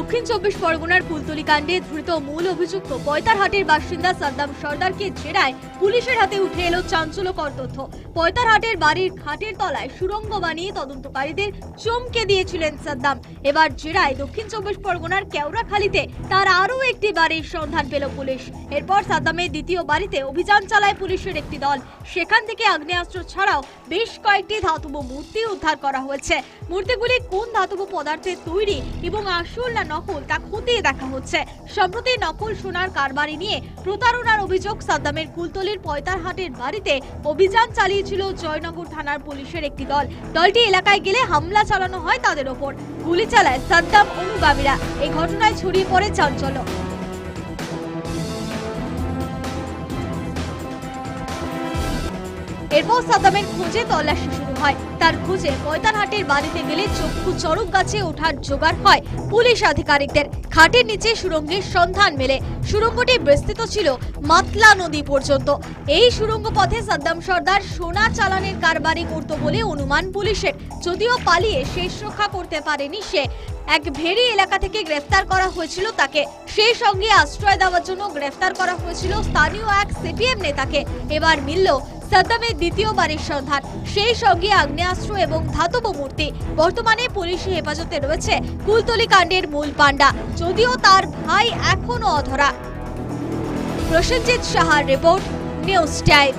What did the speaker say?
দক্ষিণ চব্বিশ পরগনার কুলতলি কাণ্ডে ধৃত মূল অভিযুক্ত পয়তারহাটের বাসিন্দা সাদ্দাম সর্দারকে জেরায় পুলিশের হাতে উঠে এলো চাঞ্চল্যকর তথ্য। পয়তারহাটের বাড়ির খাটের তলায় সুড়ঙ্গ বানিয়ে তদন্তকারীদের চমকে দিয়েছিলেন সাদ্দাম। এবার জেরায় দক্ষিণ চব্বিশ পরগনার কেওড়াখালীতে তার আরও একটি বাড়ির সন্ধান পেল পুলিশ। এরপর সাদ্দামের দ্বিতীয় বাড়িতে অভিযান চালায় পুলিশের একটি দল। সেখান থেকে আগ্নেয়াস্ত্র ছাড়াও বেশ কয়েকটি ধাতব মূর্তি উদ্ধার করা হয়েছে। মূর্তিগুলি কোন ধাতব পদার্থের তৈরি এবং আসল না নকল তা খতিয়ে দেখা হচ্ছে। সম্প্রতি নকল সোনার কারবারি নিয়ে প্রতারণার অভিযোগ সাদ্দামের কুলতলির পয়তারহাটের বাড়িতে অভিযান চালিয়েছিল জয়নগর থানার পুলিশের একটি দল। দলটি এলাকায় গেলে হামলা চালানো হয় তাদের ওপর। গুলি চালায় সাদ্দাম অনুগামীরা এই ঘটনায় ছড়িয়ে পড়ে চাঞ্চল্য। এরপর সাদ্দামের খোঁজে তল্লাশি শুরু হয়। তার খোঁজে পয়তানহাটের বাড়িতে গেলে চক্ষু চড়ক গাছে ওঠার জোগাড় হয় পুলিশ আধিকারিকদের। খাটের নিচে সুড়ঙ্গের সন্ধান মেলে। সুড়ঙ্গটি বিস্তৃত ছিল মাতলা নদী পর্যন্ত। এই সুড়ঙ্গ পথে সাদ্দাম সর্দার সোনা চালানের কারবারি করত বলে অনুমান পুলিশের। যদিও পালিয়ে শেষ রক্ষা করতে পারেনি সে। এক ভেরি এলাকা থেকে গ্রেফতার করা হয়েছিল তাকে। সেই সঙ্গে আশ্রয় দেওয়ার জন্য গ্রেফতার করা হয়েছিল স্থানীয় এক সিপিএম নেতাকে। এবার মিলল সাদ্দামের দ্বিতীয়বারের সন্ধান। সেই সঙ্গে আগ্নেয়াস্ত্র এবং ধাতব মূর্তি। বর্তমানে পুলিশি হেফাজতে রয়েছে কুলতলি কাণ্ডের মূল পাণ্ডা। যদিও তার ভাই এখনও অধরা। প্রসেনজিৎ সাহার রিপোর্ট, নিউজ টাইম।